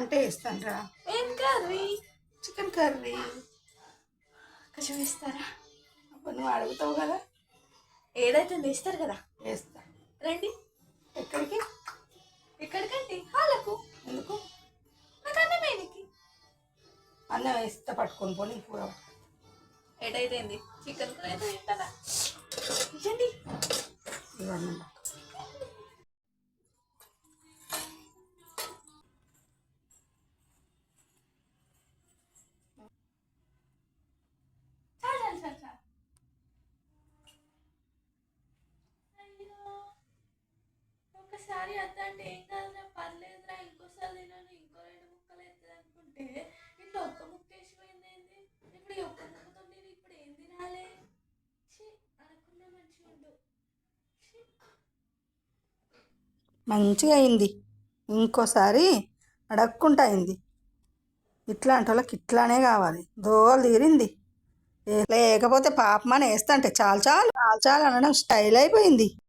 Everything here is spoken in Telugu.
వంట చేస్తాను రా ఏం కర్రీ? చికెన్ కర్రీ కొంచెం ఇస్తారా అప్పుడు నువ్వు అడుగుతావు కదా. ఏదైతే ఇస్తారు కదా. వేస్తా. రండి. ఎక్కడికి? ఎక్కడికండి? హాలకు. ఎందుకు? నాకు అన్నమేనికి అన్నం వేస్తా పట్టుకొని పోనీ కూర. ఏటైతే చికెన్ కూర అయితే తింటారా ఇచ్చండి ఒకసారి అత్త అంటే ఏం కాదురా పర్లేదురా ఇంకోసారి తినను ఇంకో రెండు ముక్కలు అవుతుంది అనుకుంటే ఇట్లా ఒక్క ముక్క వేసిపోయింది ఏంది? ఇప్పుడు ఈ ఒక్క ముక్కతో నేను ఇప్పుడు ఏం తినాలి? అనుకున్నా మంచిగా ఉండు. మంచిగా అయింది. ఇంకోసారి అడగకుండా అయింది. ఇట్లాంటి వాళ్ళకి ఇట్లానే కావాలి. దోలు తీరింది. లేకపోతే పాపమని వేస్తా అంటే చాలు చాలు చాలు చాలు అనడం స్టైల్ అయిపోయింది.